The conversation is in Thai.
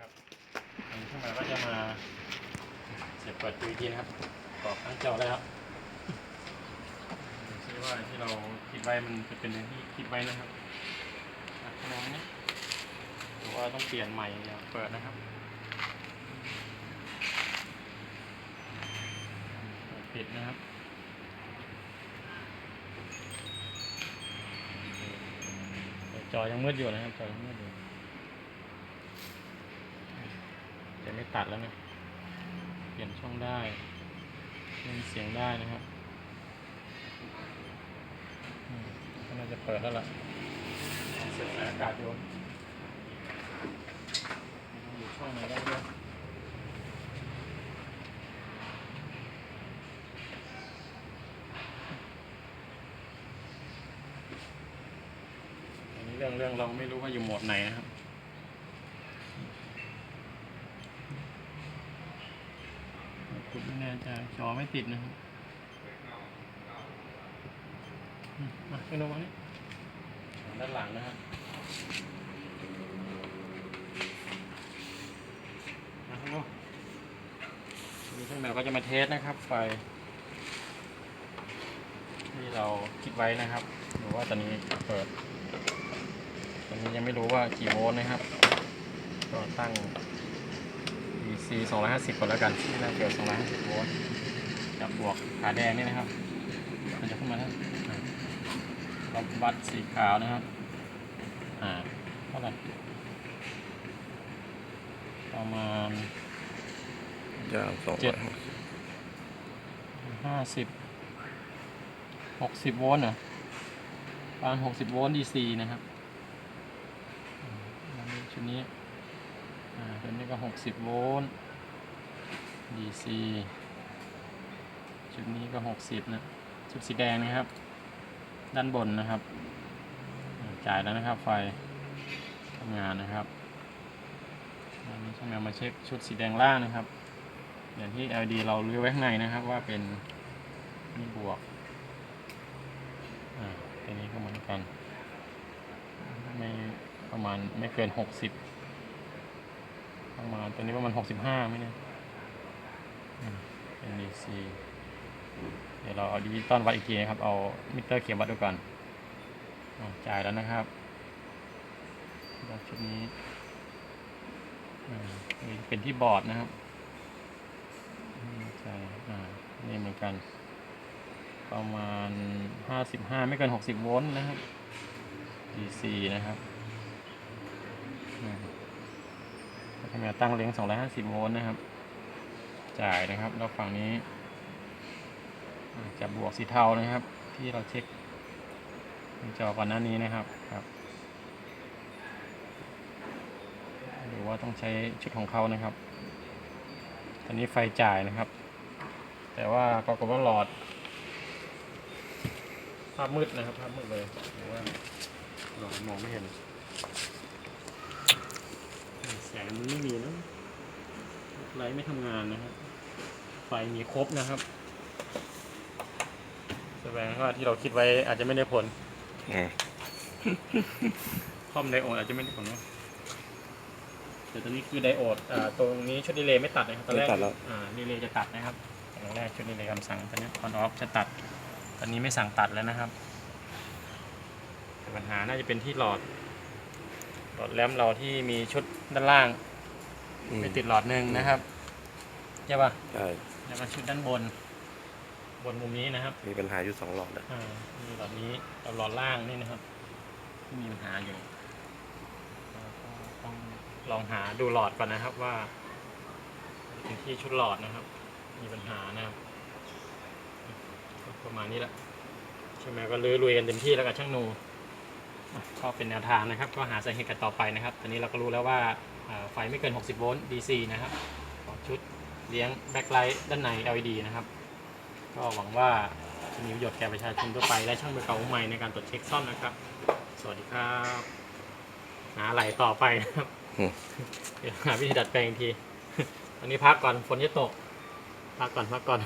ครับอันนี้ขึ้นมาก็จะมาเสียบเปิดดูอีกทีนะครับกรอกทั้งจอได้ครับดูซิว่าที่เราคิดไว้มันจะเป็นอย่างที่คิดไว้นะครับอะขนมนี้หรือว่าต้องเปลี่ยนใหม่อย่าเปิดนะครับเปิดปิดนะครับจอยังมืดอยู่นะครับจอยังมืดอยู่จะ ไม่ตัดแล้วนะเปลี่ยนช่องได้เล่นเสียงได้นะครับอืมก็น่าจะเปิดแล้วล่ะเสียงอากาศอยู่อยู่ช่องไหนได้ด้วยอันนี้เรื่องเรื่องเราไม่รู้ว่าอยู่โหมดไหนนะครับ คุณไม่แน่ใจจอไม่ติดนะครับอืมมาขึ้นมานี่ด้านหลังนะครับมาข้างนอกนี่เครื่องแบบก็จะมาเทสนะครับ ไฟ ที่เราคิดไว้นะครับหรือว่าตอนนี้เปิด ตอนนี้ยังไม่รู้ว่ากี่โวลต์นะครับ ก็ตั้ง DC 250ก่อนแล้วกันที่น่าเกี่ยว250โวลต์จับบวกขาแดงนี่นะครับ มันจะขึ้นมาแล้วเราวัดสีขาวนะครับ อ่า เท่าไหร่ประมาณย่างสองเจ็ร้ดอยห้าสิบหกสิบโวลต์เหรอประมาณหกสิบโวลต์ DC นะครับอืมอันนี้ชุดนี้อ่า ตัวนี้ก็หกสิบโวลต์ DC ชุดนี้ก็หกสิบนะ ชุดสีแดงนะครับ ด้านบนนะครับ จ่ายแล้วนะครับไฟทำงานนะครับอันนี้ช่างเอามาเช็คชุดสีแดงล่างนะครับ อย่างที่ LED เราเลือกไว้ข้างในนะครับว่าเป็นนี่บวกอ่าตัวนี้ก็เหมือนกัน ไม่ประมาณไม่เกินหกสิบ ประมาณตัวนี้ประมาณหกสิบห้าไหมเนี่ยอืมเป็น DC เดี๋ยวเราเอาดิจิตอลวัดอีกทีนะครับ เอามิเตอร์เข็มวัดดูก่อนจ่ายแล้วนะครับชุดนี้นี่เป็นที่บอร์ดนะครับใช่อ่านี่เหมือนกัน ประมาณห้าสิบห้าไม่เกินหกสิบโวลต์นะครับ DC นะครับอืม ทำงานตั้งเลี้ยง250 โวลต์นะครับ จ่ายนะครับ แล้วฝั่งนี้ จะบวกสีเทานะครับ ที่เราเช็คจอก่อนหน้านี้นะครับครับ หรือว่าต้องใช้ชุดของเขานะครับ ตอนนี้ไฟจ่ายนะครับ แต่ว่าปรากฏว่าหลอด ภาพมืดนะครับ ภาพมืดเลยหรือว่าหลอดมองไม่เห็น มันไม่มีนะไลท์ไม่ทำงานนะครับ ไฟมีครบนะครับแสดงว่าที่เราคิดไว้อาจจะไม่ได้ผลอืมคอมไดโอดอาจจะไม่ได้ผลนะแต่ตอนนี้คือไดโอดอ่าตรงนี้ชุดดีเลย์ไม่ตัดนะครับตอนแรกไม่ตัดแล้ว อ่าดีเลย์จะตัดนะครับตอนแรกชุดดีเลย์คำสั่งตอนนี้ออนออฟจะตัด ตอนนี้ไม่สั่งตัดแล้วนะครับแต่ปัญหาน่าจะเป็นที่หลอด หลอดแรมเราที่มีชุดด้านล่างอืม ไปติดหลอดหนึ่งนะครับใช่ป่ะใช่แล้วก็ชุดด้านบน บนมุมนี้นะครับมีปัญหาอยู่สองหลอดอะอ่ามีหลอดนี้กับหลอดล่างนี่นะครับที่มีปัญหาอยู่เราก็ต้องลองหาดูหลอดก่อนนะครับว่าถึงที่ชุดหลอดนะครับ มีปัญหานะครับก็ประมาณนี้แหละใช่ไหมก็ลื้อลุยกันเต็มที่แล้วกับช่างนูอะ ก็เป็นแนวทางนะครับ ก็หาสาเหตุกันต่อไปนะครับ ตอนนี้เราก็รู้แล้วว่าอ่าไฟไม่เกิน 60 โวลต์ DC นะครับของชุดเลี้ยงแบ็คไลท์ด้านใน LED นะครับ ก็หวังว่าจะมีประโยชน์แก่ประชาชนทั่วไป และช่างมือเก่ามือใหม่ในการตรวจเช็คซ่อมนะครับ สวัสดีครับหาไหลต่อไปนะครับอืมเดี๋ยวหาวิธีดัดแปลงอีกทีวันนี้พักก่อนฝนจะตกพักก่อนพักก่อน